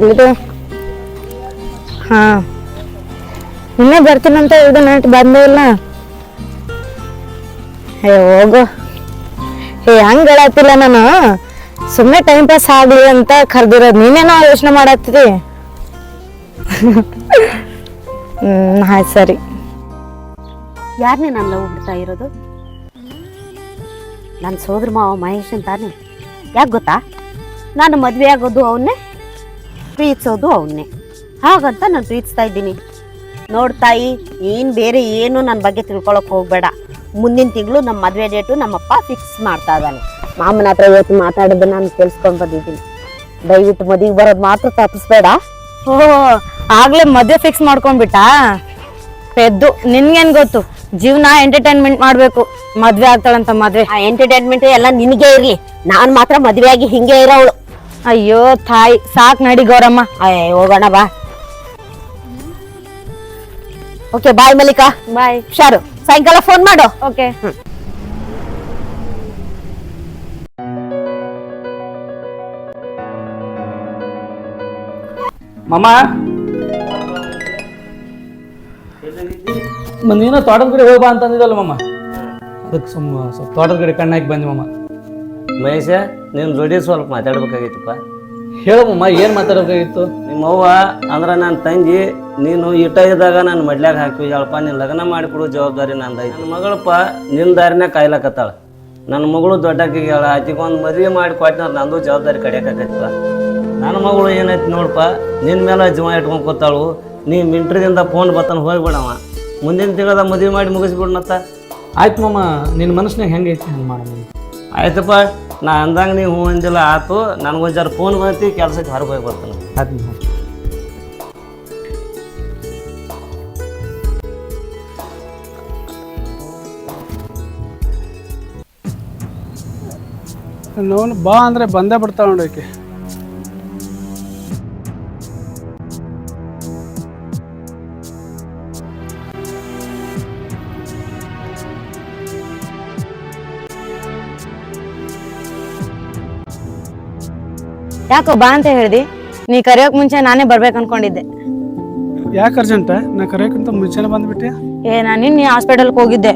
ಎಲ್ಲಿದೆ? ಹಾ. ಇನ್ನೇ ಬರ್ತೀನಂತ ಹೇಳಿದ, ನೆಟ್ ಬಂದೇ ಇಲ್ಲ. ಏ ಹೋಗು. ಏ ಹಂಗ ಹೇಳತ್ತಿಲ್ಲ ನಾನು. ಸುಮ್ಮನೆ ಟೈಮ್ ಪಾಸ್ ಆಗ್ಲಿ ಅಂತ ಕರ್ದಿರೋದು. ನೀನೇನೋ ಯೋಚನೆ ಮಾಡತ್ತಿದಿ ಹ್ಮ್, ಆಯ್ತು ಸರಿ. ಯಾರನ್ನೇ ನಾನು ಲವ್ ಬಿಡ್ತಾ ಇರೋದು? ನನ್ನ ಸೋದರ ಮಾವ ಮಹೇಶ್ ಅಂತಾನೆ. ಯಾಕೆ ಗೊತ್ತಾ? ನಾನು ಮದುವೆ ಆಗೋದು ಅವನ್ನೇ. ಪ್ರೀತಿಸೋದು ಅವನ್ನೇ ಹಾಗಂತ ನಾನು ಪ್ರೀತಿಸ್ತಾ ಇದ್ದೀನಿ. ನೋಡ್ತಾಯಿ ಏನು ಬೇರೆ ಏನು ನನ್ನ ಬಗ್ಗೆ ತಿಳ್ಕೊಳಕ್ಕೆ ಹೋಗ್ಬೇಡ. ಮುಂದಿನ ತಿಂಗಳು ನಮ್ಮ ಮದುವೆ ಡೇಟು ನಮ್ಮಪ್ಪ ಫಿಕ್ಸ್ ಮಾಡ್ತಾ ಇದ್ದಾನೆ. ಮಾಮನ ಹತ್ರ ಇವತ್ತು ಮಾತಾಡೋದು ನಾನು ಕೇಳಿಸ್ಕೊಂಡು ಬಂದಿದ್ದೀನಿ. ದಯವಿಟ್ಟು ಮದುವೆಗೆ ಬರೋದು ಮಾತ್ರ ತಪ್ಪಿಸ್ಬೇಡ. ಓ ಆಗ್ಲೇ ಮದುವೆ ಫಿಕ್ಸ್ ಮಾಡ್ಕೊಂಡ್ಬಿಟ್ಟಾ? ಪೆದ್ದು ನಿನ್ಗೇನ್ ಗೊತ್ತು? ಜೀವನ ಎಂಟರ್ಟೈನ್ಮೆಂಟ್ ಮಾಡಬೇಕು. ಮದ್ವೆ ಆಗ್ತಾಳಂತ ಮದ್ವೆ. ಆ ಎಂಟರ್ಟೈನ್ಮೆಂಟ್ ಎಲ್ಲ ನಿನಗೆ ಇರಲಿ. ನಾನು ಮಾತ್ರ ಮದುವೆಯಾಗಿ ಹಿಂಗೆ ಇರೋವಳು ಅಯ್ಯೋ ತಾಯಿ ಸಾಕ್ ನಡಿ ಗೌರಮ್ಮ. ಅಯ್ಯ ಹೋಗೋಣ ಬಾ. Okay bye Mallika. ಬಾಯ್ ಹುಷಾರು. ಸಾಯಂಕಾಲ ಫೋನ್ ಮಾಡು. ಓಕೆ ಮಾಮ? ನೀನು ತೋಟದ ಕಡೆ ಹೋಗ್ಬಾ ಅಂತಂದಿದ್ದಲ್ಲ ಮಾಮ. ಅದಕ್ಕೆ ಸುಮ್ಮ ಸ್ವಲ್ಪ ತೋಟದ ಕಡೆ ಕಣ್ಣಾಕಿ ಬಂದೆ ಮಾಮ. ಮಹೇಶ ನಿನ್ನ ಜೋಡಿ ಸ್ವಲ್ಪ ಮಾತಾಡ್ಬೇಕಾಗಿತ್ತಪ್ಪ. ಹೇಳಮ್ಮ ಮಾಮ ಏನು ಮಾತಾಡಬೇಕಾಗಿತ್ತು? ನಿಮ್ಮ ಅವ್ವ ಅಂದ್ರೆ ನನ್ನ ತಂಗಿ ನೀನು ಇಟ್ಟ ಇದ್ದಾಗ ನಾನು ಮಡ್ಲ್ಯಾಗ ಹಾಕಿ ಹೇಳಪ್ಪ ನೀನು ಲಗ್ನ ಮಾಡಿಕೊಡು ಜವಾಬ್ದಾರಿ ನಂದೈತಿ ನನ್ನ ಮಗಳಪ್ಪ ನಿನ್ನ ದಾರಿನೇ ಕಾಯ್ಲಕತ್ತಾಳ. ನನ್ನ ಮಗಳು ದೊಡ್ಡಕಿಗೆ ಹೇಳ ಆಕಿಗೆ ಒಂದು ಮದುವೆ ಮಾಡಿ ಕೊಟ್ಟಿನ ನಂದು ಜವಾಬ್ದಾರಿ ಕಡಿಯಾಕತ್ತೈತಿಪ್ಪ ನನ್ನ ಮಗಳು ಏನೈತಿ ನೋಡಪ್ಪ ನಿನ್ನ ಮೇಲೆ ಜೀವ ಇಟ್ಕೊಂಡು ಕೂತಾಳು. ನೀ ಮಿಂಟ್ರಿದಿಂದ ಫೋನ್ ಬತ್ತಾನ ಹೋಗ್ಬಿಡವ ಮುಂದಿನ ತಿಂಗಳದ ಮದುವೆ ಮಾಡಿ ಮುಗಿಸ್ಬಿಡ್ನತ್ತ ಆಯ್ತು ಮಮ್ಮ ನಿನ್ನ ಮನಸ್ಸಿನಾಗ ಹೆಂಗೈತಿ ಹಂಗೆ ಮಾಡಮ್ಮ ಆಯ್ತಪ್ಪ. ನಾ ಅಂದಂಗ ನೀವು ಹ್ಞೂ ಅಂದಿಲ್ಲ, ಆತು ನನಗೊಂದು ಜರ ಫೋನ್ ಬಂತಿ ಕೆಲಸಕ್ಕೆ ಹೊರಗೆ ಹೋಗಿ ಬರ್ತಾನೆ. ಬಾ ಅಂದರೆ ಬಂದೇ ಬಿಡ್ತಾಳ ನೋಡಕ್ಕೆ ಯಾಕೋ ಬಾ ಅಂತ ಹೇಳ್ದಿ? ನೀ ಕರೆಯೋಕ್ ಮುಂಚೆ ನಾನೇ ಬರ್ಬೇಕು ಅನ್ಕೊಂಡಿದ್ದೆ. ಯಾಕೆ ಅರ್ಜೆಂಟ್? ನಾ ಕರೆಯೋಕ್ಕಿಂತ ಮುಂಚೆನೆ ಬಂದ್ಬಿಟ್ಟೆ. ಏ ನಾನು ನಿನ್ನೆ ಹಾಸ್ಪಿಟಲ್ಗೆ ಹೋಗಿದ್ದೆ.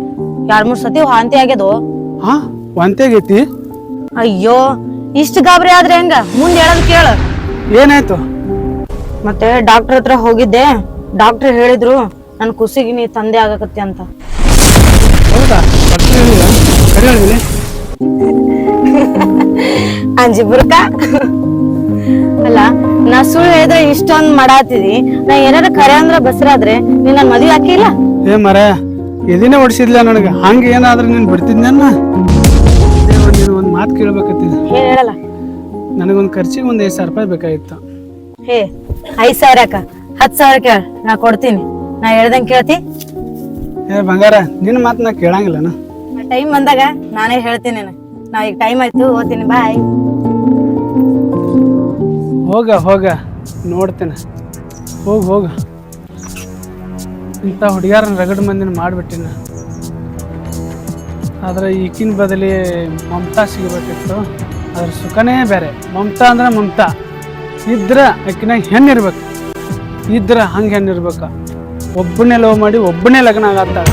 ಎರಡ್ ಮೂರು ಸತಿ ವಾಂತಿ ಆಗ್ಯದು? ಹಾ ವಾಂತಿ ಆಗೈತಿ. ಅಯ್ಯೋ ಇಷ್ಟು ಗಾಬರಿ ಆದ್ರೆ ಹೆಂಗ? ಮುಂದೆ ಹೇಳೋದು ಕೇಳು. ಏನಾಯ್ತು? ಮತ್ತೆ ಡಾಕ್ಟರ್ ಹತ್ರ ಹೋಗಿದ್ದೆ. ಡಾಕ್ಟರ್ ಹೇಳಿದ್ರು ನನ್ನ ಕುಸಿಗೆ ನೀ ತಂದೆ ಆಗಕತ್ತಿ ಅಂತ. ಹೌದಾ? ಡಾಕ್ಟ್ರ್ ಹೇಳಿದ ಕರೆ ಹೇಳಿದ್ದೀನಿ ಅಂಜಿಬುರ್ಕ ಅಲ್ಲ ನಾ ಸುಳ್ಳು ಹೇಳಿದ್ರೆ ಇಷ್ಟೊಂದ್ ಮಾಡಾತಿದಿ. ನಾ ಏನಾರ ಕರೆ ಅಂದ್ರ ಬಸರಾದ್ರೆ ನೀನ್ ನನ್ ಮದ್ವೆ ಹಾಕಿಲ್ಲ? ಏ ಮರ ಎದಿನೇ ಹೊಡಿಸಿದ್ಲ ನನಗೆ? ಹಂಗ ಏನಾದ್ರೆ ನೀನ್ ಬಿಡ್ತಿದ್ನ ನೀನು ಒಂದು ಮಾತು ಕೇಳ್ಬೇಕತ್ತಿದ್ದೆ ಏನ್ ಹೇಳಲ್ಲ? ನನಗೊಂದು ಖರ್ಚಿಗೆ ಒಂದು ಐದು ಸಾವಿರ ರೂಪಾಯಿ ಬೇಕಾಗಿತ್ತು. ಹೇ ಐದ್ ಸಾವಿರ ಯಾಕ? ಹತ್ ಸಾವಿರ ಕೇಳ ನಾ ಕೊಡ್ತೀನಿ. ನಾ ಹೇಳ್ದಂಗ್ ಕೇಳ್ತಿ? ಏ ಬಂಗಾರ ನಿನ್ನ ಮಾತು ನಾ ಕೇಳಂಗಿಲ್ಲನ? ಟೈಮ್ ಬಂದಾಗ ನಾನೇ ಹೇಳ್ತೀನಿ. ನಾ ಈಗ ಟೈಮ್ ಆಯ್ತು ಓದ್ತೀನಿ ಬಾಯ್. ಹೋಗ ಹೋಗ. ನೋಡ್ತೇನೆ. ಹೋಗಿ, ಹೋಗ. ಇಂಥ ಹುಡುಗ್ಯಾರನ್ನ ರಗಡ್ ಮಂದಿನ ಮಾಡಿಬಿಟ್ಟಿನ. ಆದರೆ ಈಕಿನ ಬದಲಿ ಮಮತಾ ಸಿಗಬೇಕಿತ್ತು. ಅದ್ರ ಸುಖನೇ ಬೇರೆ. ಮಮತಾ ಅಂದ್ರೆ ಮಮತಾ. ಇದ್ರೆ ಆಕಿನಾಗ ಹೆಣ್ಣಿರ್ಬೇಕು ಇದ್ರೆ ಹಂಗೆ ಹೆಣ್ಣಿರ್ಬೇಕು ಒಬ್ಬನೇ ಲವ್ ಮಾಡಿ ಒಬ್ಬನೇ ಲಗ್ನ ಆಗತ್ತಾಳ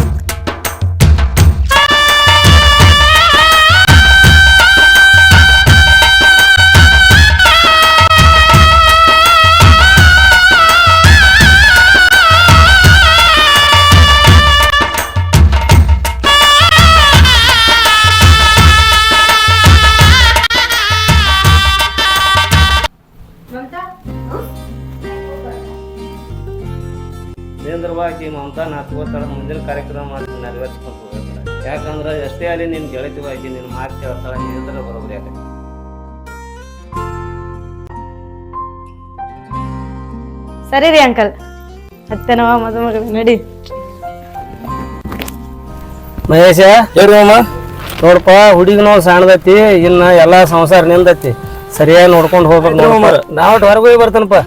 ಮಮತಾ ನಾ ತಗೋತಾಳ ಮುಂದಿನ ಕಾರ್ಯಕ್ರಮ ಮಾಡಿ ನೆರವೇರಿಸ್ಕೊಂಡು ಯಾಕಂದ್ರೆ ಎಷ್ಟೇ ಅಲ್ಲಿ ನಿನ್ನ ಗೆಳತಿವಾಗಿ ನಿನ್ನ ಮಾತು ಕೇಳ್ತಾಳೆ ಹೇಳಿದ್ರೆ ಬರೋಬ್ರಿ ಆಗತ್ತೆ ಸರಿ ರೀ ಅಂಕಲ್. ಹತ್ತೇನವ ಮದುಮಗ ನಡಿ. ಮಹೇಶ ಹೇಳಿ ಅಮ್ಮ ನೋಡಪ್ಪ ಹುಡುಗಿ ನೋವು ಸಣ್ಣದೈತಿ ಇನ್ನ ಎಲ್ಲಾ ಸಂಸಾರ ನಿಂದೈತಿ. ಸರಿಯಾಗಿ ನೋಡ್ಕೊಂಡು ಹೋಗ್ಬೇಕು ನಾವು ಹೊರಗೆ ಹೋಗಿ ಬರ್ತಾನಪ್ಪ.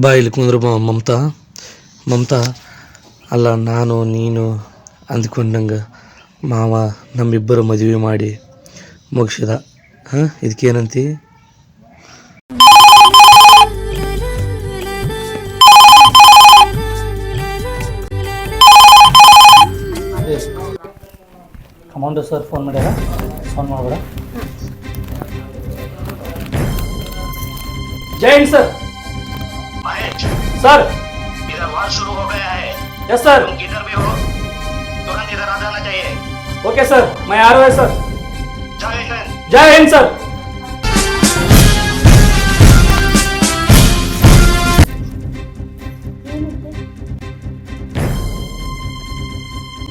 ಬಾ ಇಲ್ಲಿ ಕುಂದ್ರು ಮ- ಮಮತಾ. ಮಮತಾ ಅಲ್ಲ ನಾನು ನೀನು ಅಂದ್ಕೊಂಡಂಗೆ ಮಾವ ನಮ್ಮಿಬ್ಬರು ಮದುವೆ ಮಾಡಿ ಮುಗಿಸಿದ. ಹಾಂ? ಇದಕ್ಕೇನಂತಿ ಕಮಾಂಡರ್ ಸರ್ ಫೋನ್ ಮಾಡ್ಯಾರ ಫೋನ್ ಮಾಡ್ಬೇಡ. Jain sir ಸರ್ इधर वार शुरू हो गया है ಎಸ್ ಸರ್ तुम किधर भी हो तुरंत इधर आ जाना चाहिए ओके सर मैं आ रहा हूँ सर जय हिंद जय हिंद सर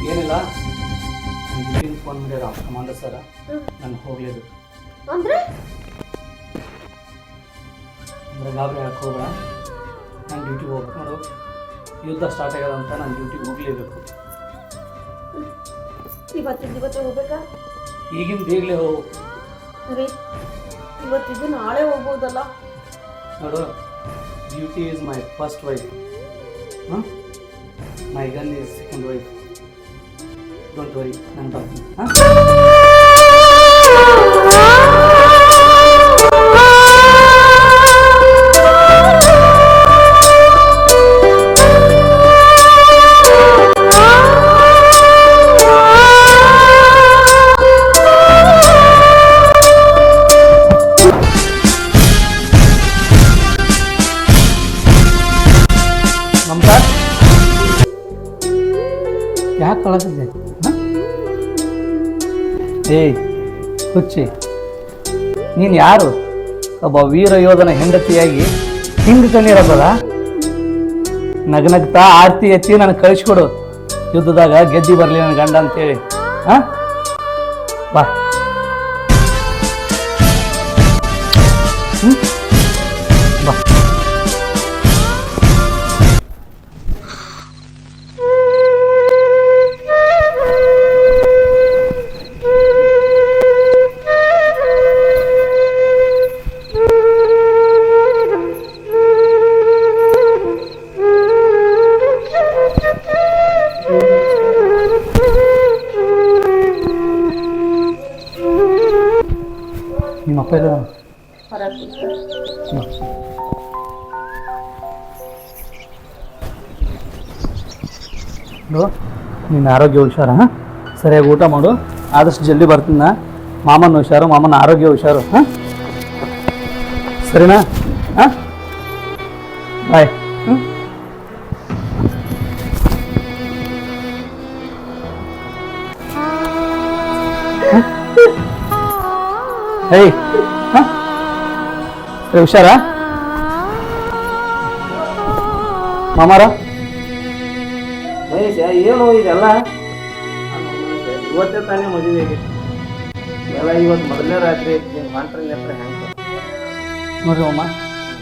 ಏನಿಲ್ಲ ಫೋನ್ ಮಾಡ್ಯಾರ ಕಮಾಂಡರ್ ಸರ್ ನಾನು ಹೋಗ್ಲೇಬೇಕು ಅಂದ್ರೆ ಅಂದ್ರೆ ಗಾಬರಿ ಹಾಕಿ ಹೋಗ್ಬೇಡ ನಾನು ಡ್ಯೂಟಿಗೆ ಹೋಗ್ಬೇಕು. ನೋಡು ಯುದ್ಧ ಸ್ಟಾರ್ಟ್ ಆಗ್ಯದ ಅಂತ ನಾನು ಡ್ಯೂಟಿಗೆ ಹೋಗ್ಲೇಬೇಕು. ಇವತ್ತು ಇವತ್ತೇ ಹೋಗ್ಬೇಕಾ? ಈಗಿನ ಬೇಗಲೇ ಹೋಗು. ರೀ ಇವತ್ತಿದ್ದು ನಾಳೆ ಹೋಗ್ಬೋದಲ್ಲ? ನೋಡು duty is my first wife ಹಾಂ my gun is second wife don't worry ನಾನು ಬರ್ತೀನಿ. ಹಾಂ? ಕಳಸಿದ್ದೆ ಏಯ್, ಹುಚ್ಚಿ. ನೀನು ಯಾರು? ಒಬ್ಬ ವೀರ ಯೋಧನ ಹೆಂಡತಿಯಾಗಿ ಹಿಂಗೆ ಕಣ್ಣೀರಬ್ಬದ ನಗನಗ್ತಾ ಆರ್ತಿ ಎತ್ತಿ ನನಗೆ ಕಳಿಸ್ಕೊಡು. ಯುದ್ಧದಾಗ ಗೆದ್ದಿ ಬರಲಿ ನನ್ನ ಗಂಡ ಅಂತೇಳಿ. ಹಾಂ? ಬಾ. ನಿನ್ನ ಆರೋಗ್ಯ ಹುಷಾರ, ಹಾಂ? ಸರಿಯಾಗಿ ಊಟ ಮಾಡು. ಆದಷ್ಟು ಜಲ್ದಿ ಬರ್ತೀನಿ ನಾ. ಮಾಮನ ಹುಷಾರು, ಮಾಮನ ಆರೋಗ್ಯ ಹುಷಾರು, ಹಾಂ? ಸರಿನಾ? ಹಾಂ? ಬಾಯ್. ಹ್ಞೂ ಹೇಯ್ ಹಾಂ? ಸರಿ ಹುಷಾರಾ? ಮಾಮಾರ? ಮಹೇಶ ಏನು ಇದೆಲ್ಲ? ಇವತ್ತೇ ತಾನೇ ಮದುವೆ ಎಲ್ಲ ಇವತ್ತು ಮೊದಲನೇ ರಾತ್ರಿ ನಿಮ್ಮ ಹೊಂಟ್ರಿ ಹತ್ರ ಹೆಂಗೆ ನೋಡ್ರಿ ಅಮ್ಮ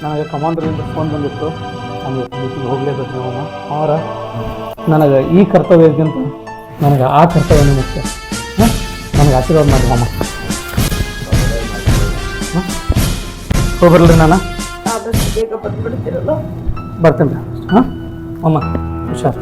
ನನಗೆ ಕಮಾಂಡರಿಂದ ಫೋನ್ ಬಂದಿತ್ತು. ನಾನು ಡ್ಯೂಟಿಗೆ ಹೋಗಲೇಬೇಕು ಅಮ್ಮ ಅವರ ನನಗೆ ಈ ಕರ್ತವ್ಯಕ್ಕಿಂತ ನನಗೆ ಆ ಕರ್ತವ್ಯ ಮುಖ್ಯ ಹಾಂ? ನನಗೆ ಆಶೀರ್ವಾದ ಮಾಡಿ ಅಮ್ಮ ಹೋಗ್ಬರ್ಲಿ ನಾನು? ಬರ್ತೇನೆ. ಹಾಂ? ಅಮ್ಮ ಹುಷಾರು.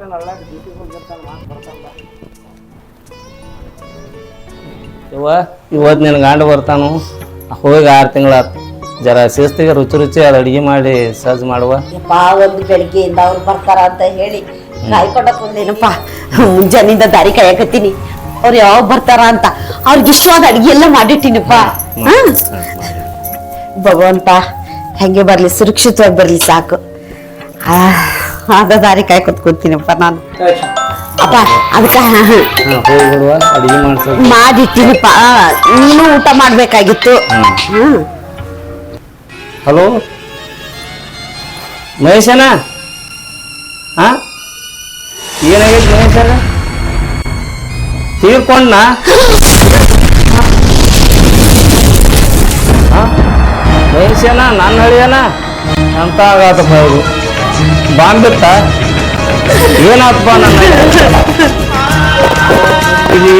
ನಾವೇ ಹೋಗ್ತಾನೆ ಅಲ್ಲ ಡ್ಯೂಟಿಗೆ ಹೋಗಿರ್ತಾನೆ ಮಾತು ಬರ್ತಾನ ಇವ ಇವತ್ತು ನಿನ್ನ ಗಂಡ ಬರ್ತಾನು. ಹೋಗಿ ಆರು ತಿಂಗಳಾತು ಜರ ಶಿಸ್ತಿಗೆ ರುಚಿ ರುಚಿ ಅದು ಅಡುಗೆ ಮಾಡಿ ಸಜ್ಜು ಮಾಡುವ. ಯಪ್ಪ ಒಂದು ಬೆಳಿಗ್ಗೆಯಿಂದ ಅವ್ರು ಬರ್ತಾರ ಅಂತ ಹೇಳಿ ಕಾಯ್ಕೊಂಡಕ್ ಬಂದೇನಪ್ಪ ಮುಂಜಾನಿಂದ ದಾರಿ ಕಾಯಕತ್ತೀನಿ ಅವ್ರು ಯಾವಾಗ ಬರ್ತಾರ ಅಂತ. ಅವ್ರಿಗೆ ಇಷ್ಟವಾದ ಅಡಿಗೆ ಎಲ್ಲ ಮಾಡಿಟ್ಟಿನಪ್ಪ. ಹಾ? ಭಗವಂತ ಹೆಂಗೆ ಬರ್ಲಿ ಸುರಕ್ಷಿತವಾಗಿ ಬರ್ಲಿ ಸಾಕು. ಆ, ಅದ ದಾರಿ ಕಾಯ್ ಕೂತ್ಕೊತೀನಪ್ಪ ನಾನು. ಅಪ್ಪ ಅದಕ್ಕೆ ಮಾಡಿಟ್ಟಿನಪ್ಪ. ನೀನು ಊಟ ಮಾಡ್ಬೇಕಾಗಿತ್ತು. ಹಲೋ? ಮಹೇಶನ? ಹಾ? ಏನಾಗೈತಿ ಮಹೇಶನ? ತೀರ್ಕೊಂಡ ಹಾ? ಮಹೇಶನ? ನನ್ನ ಹಳಿಯನ? ಅಂತ ಆಗತ್ತಪ್ಪ ಬಾಂಬಿತ್ತ ಏನಪ್ಪ ನನ್ನ ಇದು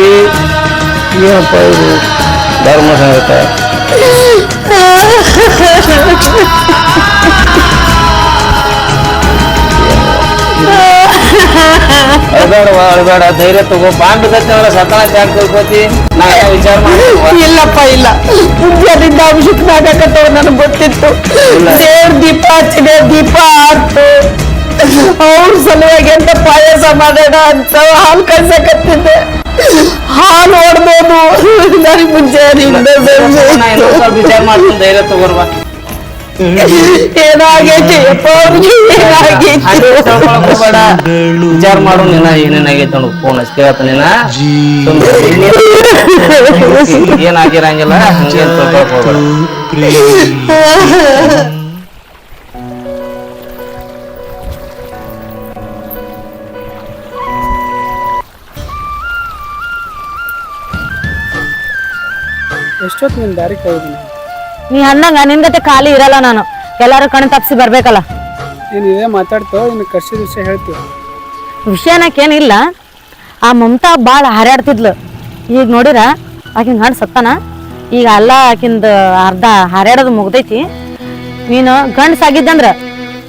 ಏನಪ್ಪ ಇದು? ಧರ್ಮ ಸಂಗತ. ಅಳ್ಬೇಡವ ಅಳ್ಬೇಡ. ಧೈರ್ಯ ತಗೋ. ಬಾಂಬ್ ಬಿದ್ದೈತಿ ಸತನ ತ್ಯಾಗ ತಿಳ್ಕೊತಿ ನಾ ವಿಚಾರ ಮಾಡಿ ಇಲ್ಲಪ್ಪ ಇಲ್ಲ. ಮುಂಜಾನಿಂದ ಅಭಿಷೇಕನಾಗತ್ತವ ನನಗೆ ಗೊತ್ತಿತ್ತು. ದೇವ್ರ ದೀಪ ಹಚ್ಚಿದೆ ದೀಪ ಆರ್ತು ಅವ್ರ ಸಲುವಾಗಿ ಎಂತ ಪಾಯಸ ಮಾಡೋಣ ಅಂತ ಹಾಲು ಕಳ್ಸಕತ್ತಿದ್ದೆ ಹಾಲು ಹೊಡ್ದೋದು. ನನಗೆ ಮುಂಚೆ ನಾ ಇನ್ನೊಂದ್ ಸ್ವಲ್ಪ ವಿಚಾರ ಧೈರ್ಯ ತಗೋರ್ವ. ಏನಾಗೈತಿ ವಿಚಾರ ಮಾಡು ನಿನ್ನ ಏನೇನಾಗೈತೆ ನೋಡು ಫೋನ್ ಹಚ್ಚಿ ಕೇಳತ್ತ ನೀನ. ಏನಾಗಿರಂಗಿಲ್ಲ ಹಂಗೆ ತಿಳ್ಕೊಳಕ್ ಎಷ್ಟೊತ್ತು ನಿನ್ನ ದಾರಿ ನೀ ಅನ್ನಂಗ ನಿನ್ ಗತೆ ಖಾಲಿ ಇರಲ್ಲ ನಾನು. ಎಲ್ಲಾರು ಕಣ್ ತಪ್ಪಿಸಿ ಬರ್ಬೇಕಲ್ಲ. ನೀನು ಇದೇ ಮಾತಾಡ್ತೋ ಇನ್ನು ಕರ್ಸಿದ ವಿಷಯ ಹೇಳ್ತೀವಿ ವಿಷಯನಕ್ಕೇನಿಲ್ಲ ಆ ಮಮತಾ ಭಾಳ ಹಾರಾಡ್ತಿದ್ಲು. ಈಗ ನೋಡಿರ ಆಕಿನ ಗಂಡ ಸತ್ತಾನ. ಈಗ ಅಲ್ಲ ಆಕಿಂದ ಅರ್ಧ ಹಾರಾಡೋದು ಮುಗ್ದೈತಿ. ನೀನು ಗಂಡಸಾಗಿದ್ದಂದ್ರ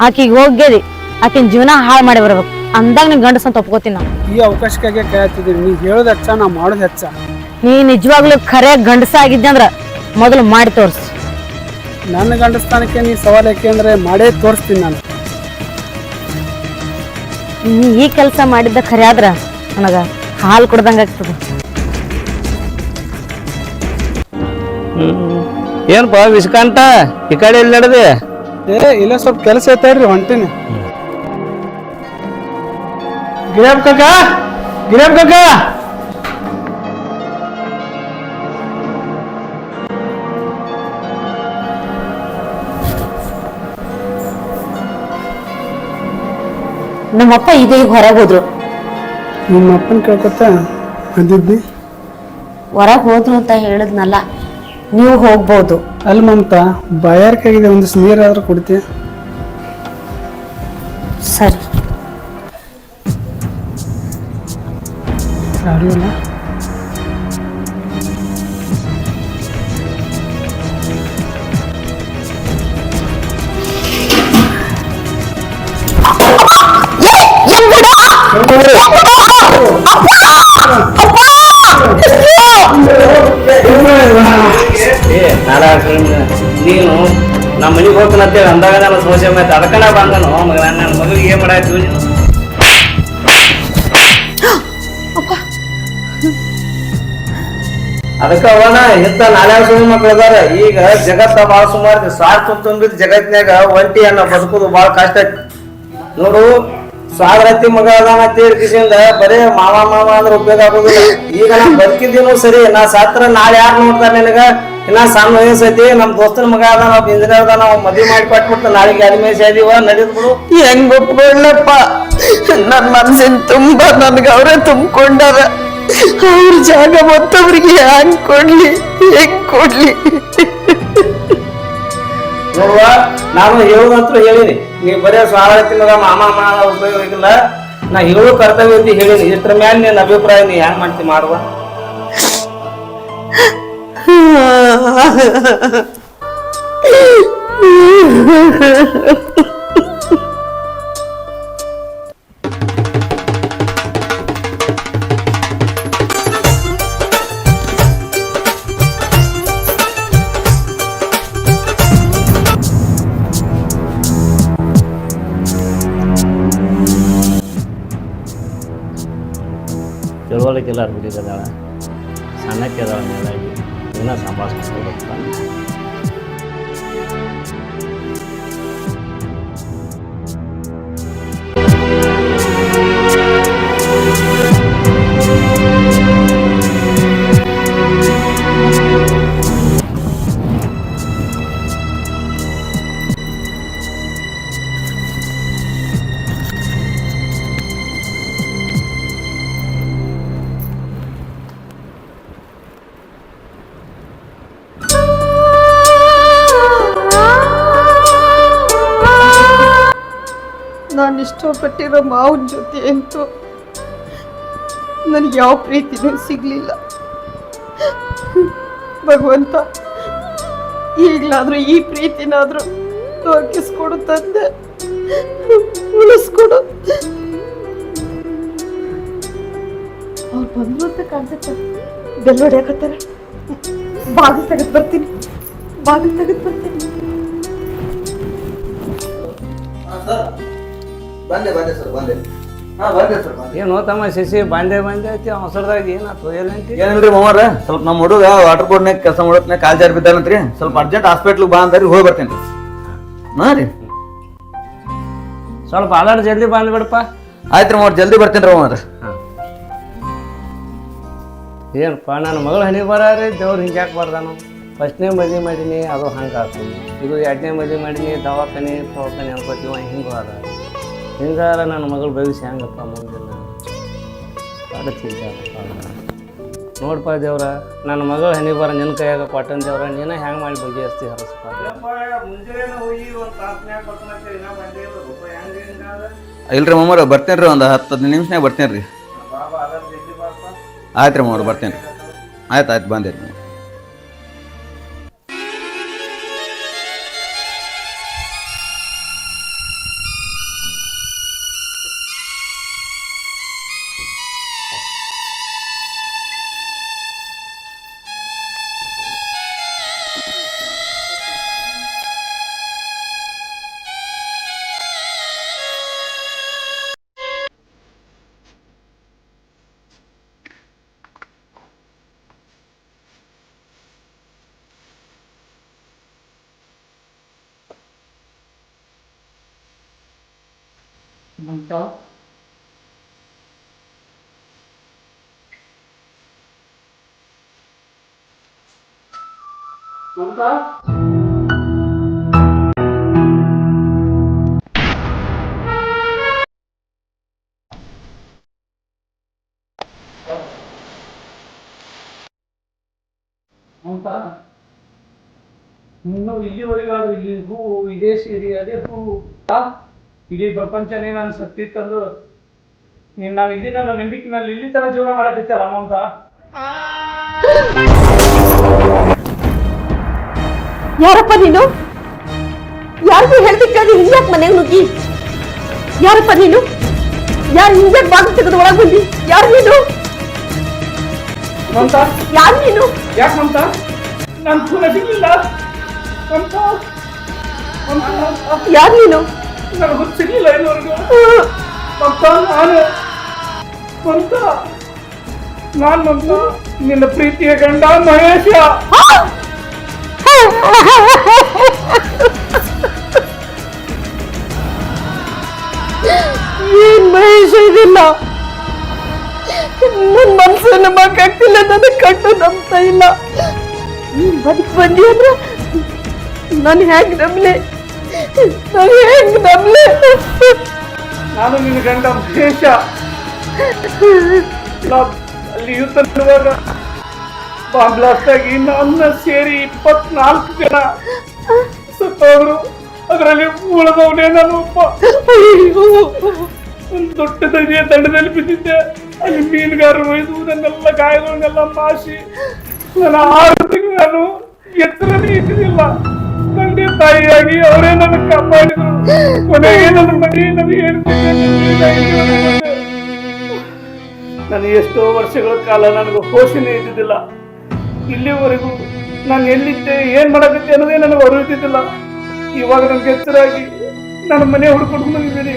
ಆಕಿಗೆ ಹೋಗ್ಯದಿ ಆಕಿನ ಜೀವನ ಹಾಳು ಮಾಡಿ ಬರ್ಬೇಕು. ಅಂದಾಗ ನೀನು ಗಂಡಸ್ ಅಂತ ಒಪ್ಕೋತೀನಿ ಈ ಅವಕಾಶಕ್ಕಾಗಿ ಕಾಯ್ತಿದ್ದೀನಿ. ನೀ ಹೇಳೋದು ಹೆಚ್ಚ ನಾ ಮಾಡೋದು ಹೆಚ್ಚ ನೀ ನಿಜವಾಗ್ಲೂ ಖರೆ ಗಂಡಸ ಆಗಿದ್ದಂದ್ರ ಮೊದಲು ಮಾಡಿ ತೋರ್ಸು. ನನ್ನ ಗಂಡಸ್ತಾನಕ್ಕೆ ನೀ ಸವಾಲ್ ಯಾಕೆ ಅಂದ್ರೆ ಮಾಡೇ ತೋರಿಸ್ತೀನಿ ನಾನು. ನೀ ಈ ಕೆಲಸ ಮಾಡಿದ್ದ ಖರೆ ಆದ್ರ ನನಗ ಹಾಲು ಕುಡ್ದಂಗ ಆಗ್ತದ. ಏನಪ್ಪ ವಿಸ್ಕಾಂತ ಈ ಕಡೆ ಎಲ್ಲಿ ನಡೆದೆ? ಏ ಇಲ್ಲ ಸ್ವಲ್ಪ ಕೆಲಸ ಐತಾಡ್ರಿ ಹೊಂಟೀನಿ. ಗಿರಾಬ್ ಕಾಕ? ಗಿರಾಬ್ ಕಾಕ? ನಮ್ಮಪ್ಪ ಇದೆ ಈಗ ಹೊರಗೆ ಹೋದ್ರು. ನಿಮ್ಮ ಅಪ್ಪನ ಕೇಳ್ಕೊತ ಬಂದಿದ್ದಿ? ಹೊರಗೆ ಹೋದ್ರು ಅಂತ ಹೇಳಿದ್ನಲ್ಲ ನೀವು ಹೋಗ್ಬೋದು. ಅಲ್ಲಿ ಮಮತಾ ಒಂದು ಒಂದಿಷ್ಟು ನೀರಾದ್ರೂ ಕುಡಿತೀಯ? ಸರಿ. ಸರಿ ಇಲ್ಲ ನೀನು ನಮ್ಮ ಮನೆಗೆ ಹೋಗ್ತಾನ ಅಂತೇಳಿ ಅಂದಾಗ ನಾನು ಸಮಸ್ಯೆ ಮಾತು ಅದಕ್ಕನ ಬಂದನು. ಮಗ ನನ್ನ ಮಗಳಿಗೆ ಏನ್ ಮಾಡಾಯ್ತು? ನೀನು ಅದಕ್ಕ ಅವನ ಇಂತ ನಾಲ್ಕು ಸುಳ್ಳು ಮಕ್ಳು ಅದಾರ. ಈಗ ಜಗತ್ತ ಭಾಳ ಸುಮಾರು ಸ್ವಾರ್ಥ ತುಂಬಿದ ಒಂಟಿ ಅನ್ನೋ ಬದುಕುದು ಭಾಳ ಕಷ್ಟ ಐತಿ. ನೋಡು ಸ್ವಾಗರತಿ ಮಗ ಅದಾನ ತೀರ್ಕಿಸಿಂದ ಕಿಸಿಂದ ಬರೇ ಮಾವ ಮಾವ ಅಂದ್ರೆ ಉಪಯೋಗ ಆಗೋದಿಲ್ಲ. ಈಗ ನಾ ಬದುಕಿದ್ದೀನೂ ಸರಿ ನಾ ಸತ್ರ ನಾಳೆ ಯಾರು ನೋಡ್ತಾರೆ ನಿನಗ. ಇನ್ನ ಸಣ್ಣ ವಯಸ್ಸೈತಿ ಐತಿ ನಮ್ ದೋಸ್ತನ ಮಗ ಅದ ನಾವ್ ಇಂಜಿನಿಯರ್ ಅದ ನಾವ್ ಮದ್ವಿ ಮಾಡಿ ಕೊಟ್ಬಿಟ್ಟು ನಾಳೆಗೆ ಅನಿಮೇಶ್ ಮೇಸ ಇದೀವ ಬಿಡು. ಹೆಂಗ್ ಒಪ್ಕೊಳ್ಳಪ್ಪ ನನ್ನ ಮನ್ಸಿನ ತುಂಬಾ ನನ್ಗೆ ಅವರೇ ತುಂಬಿಕೊಂಡಾರ. ಅವ್ರ ಜಾಗ ಮತ್ತವ್ರಿಗೆ ಹ್ಯಾಂಗ್ ಕೊಡ್ಲಿ? ಹೆಂಗ್ ಕೊಡ್ಲಿ? ನೋಡುವ ನಾನು ಹೇಳುದಂತೂ ಹೇಳಿನಿ. ನೀ ಬರೇ ಸ್ವಾಗತ ತಿನ್ನದ ಮಾಮ ಮಾವ ಉಪಯೋಗ ಇಲ್ಲ. ನಾ ಹೇಳು ಕರ್ತವ್ಯ ಅಂತ ಹೇಳಿನಿ. ಇಷ್ಟ್ರ ಮ್ಯಾಲ ನಿನ್ನ ಅಭಿಪ್ರಾಯ ನೀ ಹೆಂಗ್ ಮಾಡ್ತಿ ಮಾಡುವ? Jual lagi lah, begitu. ನಾನು ಇಷ್ಟಪಟ್ಟಿರೋ ಮಾವನ ಜೊತೆ ಅಂತೂ ನನಗೆ ಯಾವ ಪ್ರೀತಿನೂ ಸಿಗಲಿಲ್ಲ. ಭಗವಂತ, ಈಗಲಾದರೂ ಈ ಪ್ರೀತಿನಾದರೂ ದೊರಕಿಸ್ಕೊಡು ತಂದೆ. ಉಳಿಸ್ಕೊಡು. ಅವ್ರು ಬಂದ್ರು ಅಂತ ಕಾಣಿಸುತ್ತೆ ಬೆಲ್ಲ ಹೊಡ್ಯಾಕತ್ತಾರ. ಬಾಗಿಲು ತೆಗೆದು ಬರ್ತೀನಿ. ಬಾಗಿಲು ತೆಗೆದು ಬರ್ತೀನಿ. ಬಂದೆ ಬಂದೆ ಸರ್ ಬಂದೆ. ಹಾ ಬಂದೆ ಸರ್ ಬಂದೆ. ಏನು ತಮ್ಮ ಸಿಸಿ ಬಂದೆ ಬಂದೆ ಐತಿ ಅವಸರದಾಗ ಏನಾಯ್ತು ಏನಂತಿ ಏನಿಲ್ರಿ ಸ್ವಲ್ಪ ನಮ್ಮ ಹುಡುಗ ವಾಟರ್ ಬೋರ್ಡ್ನಾಗ ಕೆಲಸ ಮಾಡೋತ್ನಾಗ ಕಾಲ್ ಜಾರಿ ಬಿದ್ದಾನಂತ್ರಿ. ಸ್ವಲ್ಪ ಅರ್ಜೆಂಟ್ ಹಾಸ್ಪಿಟ್ಲಿಗೆ ಬಾ ಅಂದ್ರಿ ಹೋಗಿ ಬರ್ತೇನೆ. ಹಾಂ ರೀ. ಸ್ವಲ್ಪ ಆಲಾಡ್ ಜಲ್ದಿ ಬಂದ್ಬಿಡಪ್ಪ ಆಯ್ತು ರೀ ಮೊಮ್ಮ ಜಲ್ದಿ ಬರ್ತೇನೆ ರೀ ಮಾಮಾರ ಏನಪ್ಪ ನನ್ನ ಮಗಳು ಹನಿ ಬರಾರಿ ದೇವ್ರು ಹಿಂಗ್ಯಾಕೆ ಬರ್ದಾನು? ಫಸ್ಟ್ನೇ ಮದುವೆ ಮಾಡೀನಿ ಅದು ಹಂಗೆ ಆಗ್ತೀನಿ ಇದು ಎರಡನೇ ಮದುವೆ ಮಾಡೀನಿ ದವಾಖಾನೆ ದವಾಖಾನೆ ಅನ್ಕೋತೀವ ಹಿಂಗೆ ಅದ ಹಿಂಗಾರ ನನ್ನ ಮಗಳು ಭವಿಷ್ಯ ಹೆಂಗಪ್ಪ ಮುಂದಿನ ನೋಡಪ್ಪ ದೇವ್ರ ನನ್ನ ಮಗಳು ಹನಿ ಬರ ನಿನ್ನ ಕೈಯಾಗ ಕೊಟ್ಟನ್ ದೇವ್ರ ನೀನ ಹೆಂಗೆ ಮಾಡಿ ಬಗೆಹರಿಸ್ತಿ ಹರಸ್ಪ? ಇಲ್ರಿ ಮಮ್ಮರ ಬರ್ತೇನೆ ರೀ ಒಂದು ಹತ್ತು ಹದಿನೈದು ನಿಮಿಷನಾಗ ಬರ್ತೇನೆ ರೀ ಆಯ್ತು ರೀ ಮಮ್ಮರು ಬರ್ತೇನೆ ಆಯ್ತು ಆಯ್ತು ಬಂದೆ ರೀ ಅಂತ ಇನ್ನು ಇಲ್ಲಿವರೆಗಾದ್ರು ಇಲ್ಲಿ ಹೂವು ಇದೇ ಸೀರೆ ಅದೇ ಹೂವು ಆ? ಇಡೀ ಪ್ರಪಂಚನೇ ನಾನು ಸತ್ತಿತ್ತಂದು ನೀನ್ ನಾವು ಇಲ್ಲಿ ನನ್ನ ನಂಬಿಕೆನಲ್ಲಿ ಇಲ್ಲಿ ತರ ಜೀವನ ಮಾಡಕತ್ತಲ್ಲ ರಾಮಂತ ಯಾರಪ್ಪ ನೀನು? ಯಾರಿಗೂ ಹೇಳ್ತಿಕ್ಕಾಗಿ ಹಿಂಗ್ಯಾಕ್ ಮನೆಗೆ ನುಗ್ಗಿ? ಯಾರಪ್ಪ ನೀನು? ಯಾರು ಹಿಂಗ್ಯಾಕ್ ಬಾಗಿಲು ತೆಗೆದು ಒಳಗೆ ಬಂದಿ? ಯಾರು ನೀನು? ಮಮತ? ಯಾರು ನೀನು? ಯಾಕೆ ಮಮತ? ನಾನು ಪುನ ಸಿಗ್ಲಿಲ್ಲ. ಮಮತ? ಮಮತ? ಯಾರು ನೀನು? ನನಗೆ ಗೊತ್ತು ಇನ್ನವರೆಗೂ ಮಮತ ನಾನು ನಾನು ನಿನ್ನ ಪ್ರೀತಿಯ ಗಂಡ ಮಹೇಶ. ಏನ್ ಮಹೇಶ ಇದಿಲ್ಲ ನನ್ನ ಮನ್ಸು ನಂಬಕ್ಕಾಗ್ತಿಲ್ಲ ನನಗೆ ಕಟ್ಟು ನಂಬ್ತಾ ಇಲ್ಲ. ಬದುಕ್ ಬಂದಿ ಅಂದ್ರೆ ನಾನು ಹೇಗೆ ನಂಬ್ಲಿ? ನಾನು ಹೆಂಗ್ ನಂಬ್ಲಿ ನಾನು ನಿನ್ನ ಗಂಡ ನಾವ್ ಅಲ್ಲಿ ಯುದ್ಧ ನಡೆಯುವಾಗ ಬಾಂಬ್ ಬ್ಲಾಸ್ಟ್ ಆಗಿ ನನ್ನ ಸೇರಿ ಇಪ್ಪತ್ನಾಲ್ಕು ಜನ. ಸತ್ತೋದ್ರು ಅದರಲ್ಲಿ ಉಳಿದವನೇ ನಾನು ಒಬ್ಬ. ಒಂದು ದೊಡ್ಡ ನದಿಯ ದಂಡದಲ್ಲಿ ಬಿದ್ದಿದ್ದೆ. ಅಲ್ಲಿ ಮೀನುಗಾರರು ಒಯ್ದು ನನ್ನೆಲ್ಲ ಗಾಯಗಳನ್ನೆಲ್ಲ ಮಾಸಿ. ನನ್ನ ಆರು ತಿಂಗಳು ನಾನು ಎತ್ತರನೇ ಇಟ್ಟಿದ್ದಿಲ್ಲ ತಂದೆ ತಾಯಿಯಾಗಿ ಅವರೇ ನನ್ನ ಕಾಪಾಡಿದ್ರು. ಕೊನೆಗೆ ನನ್ನ ಮನೆ ನನಗೆ ನಾನು ನನಗೆ ಎಷ್ಟೋ ವರ್ಷಗಳ ಕಾಲ ನನಗೆ ಹೋಶನೇ ಇದ್ದಿದ್ದಿಲ್ಲ. ಇಲ್ಲಿವರೆಗೂ ನಾನು ಎಲ್ಲಿದ್ದೆ ಏನ್ ಮಾಡಕತ್ತೆ ಅನ್ನೋದೇ ನನಗೆ ಅರಿಯುತ್ತಿದ್ದಿಲ್ಲ ಇವಾಗ ನನಗೆ ಎಚ್ಚರಾಗಿ ನನ್ನ ಮನೆ ಹುಡ್ಕೊಂಡು ಬಂದಿದ್ದೀನಿ.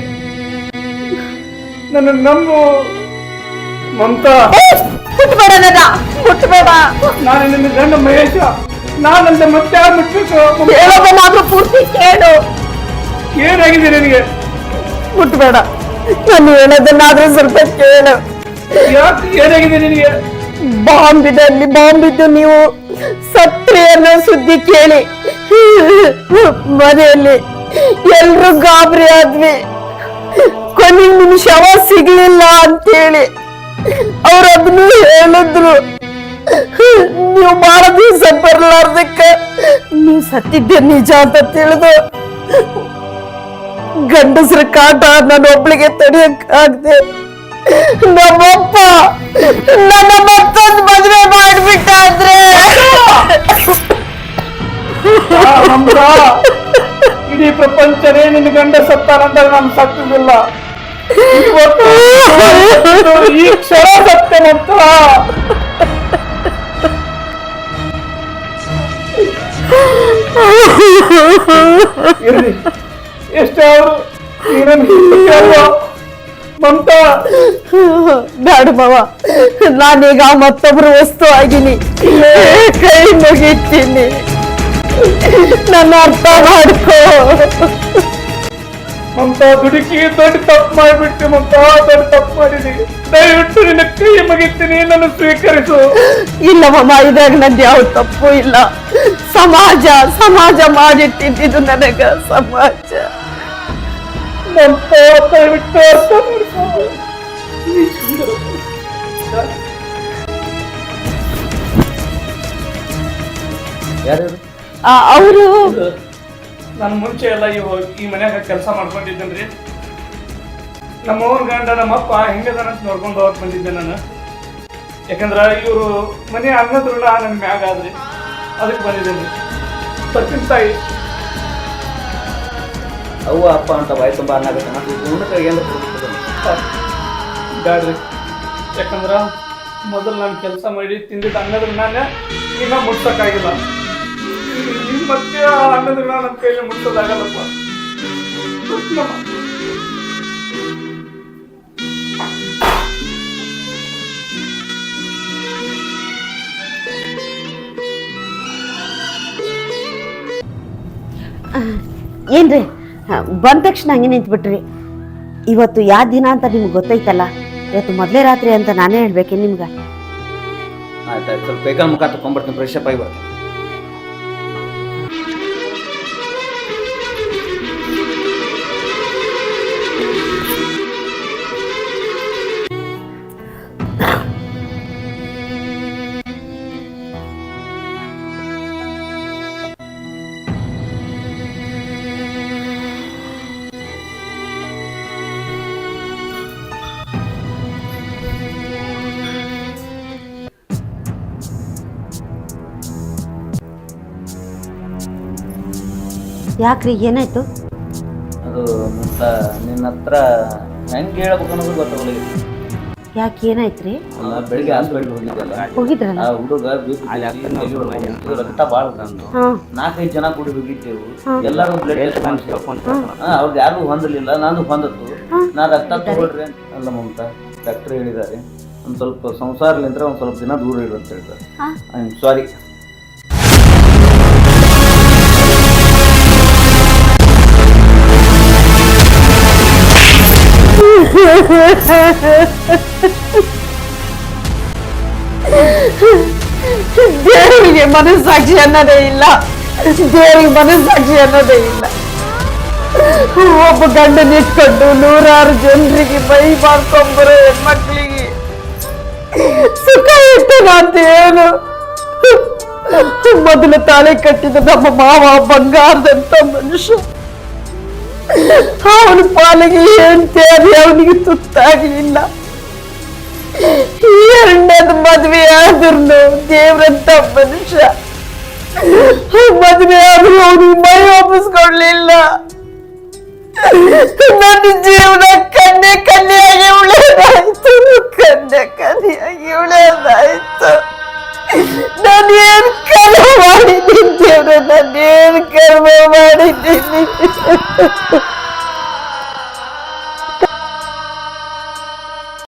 ನನ್ನ ನಂಬು ಮಮತಾ. ಮುಟ್ಬೇಡ ನಾನು ನಿಮ್ಮ ಗಂಡ ಮಹೇಶ. ನಾನಂತ ಮತ್ತೆ ಯಾರು ಮುಟ್ಬೇಕು ಹೇಳೋದನ್ನಾದ್ರೂ ಪೂರ್ತಿ ಕೇಳು. ಏನಾಗಿದೆ ನಿನಗೆ? ಮುಟ್ಬೇಡ. ನಾನು ಹೇಳೋದನ್ನಾದ್ರೂ ಸ್ವಲ್ಪ ಕೇಳು. ಯಾಕೆ ಏನಾಗಿದೆ ನಿನಗೆ? ಬಾಂಬಿದಲ್ಲಿ ಬಾಂಬಿದ್ದು ನೀವು ಸತ್ರಿ ಅನ್ನೋ ಸುದ್ದಿ ಕೇಳಿ. ಮನೆಯಲ್ಲಿ ಎಲ್ರು ಗಾಬರಿ ಆದ್ವಿ. ಕೊನೆಗೆ ನಿಮ್ ಶವ ಸಿಗ್ಲಿಲ್ಲ ಅಂತೇಳಿ. ಅವ್ರು ಅದನ್ನು ಹೇಳಿದ್ರು. ನೀವು ಬಹಳ ದಿವಸ ಬರ್ಲಾರ್ದಕ್ಕ. ನೀವು ಸತ್ತಿದ್ದೆ ನಿಜ ಅಂತ ತಿಳಿದು ಗಂಡಸ್ರ ಕಾಟ ನನ್ನ ಒಬ್ಳಿಗೆ ತಡೆಯಕ್ಕಾಗ್ದೆ ನಮ್ಮಪ್ಪ ನನ್ನ ಮತ್ತೊಂದು ಮದುವೆ ಮಾಡ್ಬಿಟ್ಟಾದ್ರೆ ಇಡೀ ಪ್ರಪಂಚನೇ ನಿನ್ನ ಗಂಡ ಸತ್ತಾನಂದ್ರೆ ನಾನು ಸತ್ತಿದಿಲ್ಲ ಈ ಕ್ಷಣ ಸತ್ಯ ಮಮತಾ ಇರ್ಲಿ ಎಷ್ಟೇ ಅವರು ಮಮತಾ ಬೇಡ ಮಾವ ನಾನೀಗ ಮತ್ತೊಬ್ರು ವಸ್ತು ಆಗಿನಿ ಕೈ ಮುಗಿತೀನಿ ನನ್ನ ಅರ್ಥ ಮಾಡ್ಕೋ ಮಮತಾ ದುಡುಕಿ ದೊಡ್ಡ ತಪ್ಪು ಮಾಡಿಬಿಟ್ಟು ಮಮತಾ ದೊಡ್ಡ ತಪ್ಪು ಮಾಡಿದೀನಿ ದಯವಿಟ್ಟು ನಿನ್ನ ಕೈ ಮುಗಿತೀನಿ ನನ್ನ ಸ್ವೀಕರಿಸು. ಇಲ್ಲ ಮಮ್ಮ ಇದಾಗ ನಂದು ಯಾವ ತಪ್ಪು ಇಲ್ಲ. ಸಮಾಜ ಸಮಾಜ ಮಾಡಿಟ್ಟಿದ್ದು ನನಗ ಸಮಾಜ. ಮಮತಾ ದಯವಿಟ್ಟು ಅರ್ಥ ಮಾಡ್ಕೊ. ಯಾರು ಅವರು ನಾನು ಮುಂಚೆ ಎಲ್ಲ ಈ ಮನ್ಯಾಗ ಕೆಲಸ ಮಾಡ್ಕೊಂಡಿದ್ದೇನ್ರಿ. ನಮ್ಮ ಅವ್ರ ಗಂಡ ನಮ್ಮಪ್ಪ ಹೆಂಗದಾನ ಅಂತ ನೋಡ್ಕೊಂಡು ಹೋಗಕ್ ಬಂದಿದ್ದೆ ನಾನು. ಯಾಕಂದ್ರೆ ಇವರು ಮನೆ ಅನ್ನದ ಋಣ ನನ್ನ ಮ್ಯಾಗ ಆದ್ರಿ ಅದಕ್ಕೆ ಬಂದಿದ್ದೇನೆ ಬರ್ತೀನಿ ತಾಯಿ. ಅವ್ವ ಅಪ್ಪ ಅಂತ ಬಾಯಿ ತುಂಬ ಅನ್ನಾಗತ್ತೆ ಉಣ್ಣಕ್ಕೆ ಏನು ಬ್ಯಾಡ್ರಿ. ಯಾಕಂದ್ರ ಮೊದಲು ನಾನು ಕೆಲಸ ಮಾಡಿ ತಿಂದಿದ್ದ ಅನ್ನೋದ್ರ ನಾನು ಇನ್ನ ಮುಟ್ಸಕ್ಕಾಗಿಲ್ಲ. ಮತ್ತೆ ಆ ಅನ್ನದ ನನ್ನ ಕೈಯಲ್ಲಿ ಮುಟ್ಟೋದಾಗಲ್ಲಪ್ಪ. ಏನ್ರಿ? ಹ, ಬಂದ ತಕ್ಷಣ ಹಂಗೆ ನಿಂತ್ಬಿಟ್ರಿ. ಇವತ್ತು ಯಾವ ದಿನ ಅಂತ ನಿಮ್ಗೆ ಗೊತ್ತೈತಲ್ಲ? ಇವತ್ತು ಮೊದಲೇ ರಾತ್ರಿ ಅಂತ ನಾನೇ ಹೇಳ್ಬೇಕೇನು ನಿಮ್ಗೆ? ಸ್ವಲ್ಪ ಬೇಕಾದ ಮುಖ ತಗೊಂಡ್ಬರ್ತೀನಿ. ಫ್ರೆಶ್ ಅಪ್ ಆಗಿ ಬರ್ತೀನಿ ಯಾಕ್ರಿ ಏನಾಯ್ತು? ಅದು ಮತ್ತ ನಿನ್ನ ಹತ್ರ ಹೆಂಗೆ ಹೇಳ್ಬೇಕು ಅನ್ನೋದು ಗೊತ್ತಾಗಲಿಲ್ಲ ಯಾಕೆ ಏನಾಯ್ತ್ರಿ? ಅಲ್ಲ ಬೆಳಿಗ್ಗೆ ಹಾಸ್ಪಿಟ್ಲ್ ಹೋಗಿದ್ದಲ್ಲ ಹೋಗಿದ್ರಲ್ಲ? ಆ ಹುಡುಗ ರಕ್ತ ಭಾಳ ತಂದು. ಹಾ. ನಾಲ್ಕೈದು ಜನ ಕೂಡಿ ಹೋಗಿದ್ದೆವು. ಎಲ್ಲರೂ ಬ್ಲಡ್ ಟೆಸ್ಟ್ ಅವ್ರದ್ದು ಯಾರು ಹೊಂದಲಿಲ್ಲ ನಾನು ಹೊಂದತ್ತು ನಾ ರಕ್ತ ತಗೊಳ್ರಿ ಅಂತ. ಅಲ್ಲ ಮಮತಾ ಡಾಕ್ಟರ್ ಹೇಳಿದ್ದಾರೆ. ಒಂದು ಸ್ವಲ್ಪ ಸಂಸಾರಲಿಂದ್ರೆ ಒಂದು ಸ್ವಲ್ಪ ದಿನ ದೂರ ಇರು ಅಂತ ಹೇಳ್ತಾರೆ. ಐ ಆಮ್ ಸಾರಿ ದೇವರಿಗೆ ಮನಸ್ಸಾಕ್ಷಿ ಅನ್ನೋದೇ ಇಲ್ಲ. ದೇವರಿಗೆ ಮನಸ್ಸಾಕ್ಷಿ ಅನ್ನೋದೇ ಇಲ್ಲ. ಒಬ್ಬ ಗಂಡನ ಇಟ್ಕೊಂಡು ನೂರಾರು ಜನರಿಗೆ ಬೈ ಮಾಡ್ಕೊಂಬರೋ ಹೆಣ್ಮಕ್ಳಿಗೆ ಸುಖ ಇರ್ತದ ಅಂತ ಏನು ಮೊದಲು ತಾಳೆ ಕಟ್ಟಿದ ನಮ್ಮ ಮಾವ ಬಂಗಾರದಂತ ಮನುಷ್ಯ. ಅವನ ಪಾಲಿಗೆ ಏನ್ ತೇರಿ ಅವನಿಗೆ ತುತ್ತಾಗ್ಲಿಲ್ಲ ಎರಡನೇದು ಮದ್ವೆ ಆದ್ರೂ ದೇವ್ರಂತ ಮನುಷ್ಯ ಮದ್ವೆ ಆದ್ರೂ ಅವನಿಗೆ ಮೈ ವಾಪಸ್ಕೊಡ್ಲಿಲ್ಲ ನನ್ನ ಜೀವನ ಕನ್ನೆ ಕನ್ನೆಯಾಗಿ ಉಳಿದಾಯ್ತು ಕನ್ನೆ ಕನ್ನೆಯಾಗಿ ಉಳಿದಾಯ್ತು ನಾನು ಏನ್ ಕರ್ಮ ಮಾಡಿದ್ದೀನಿ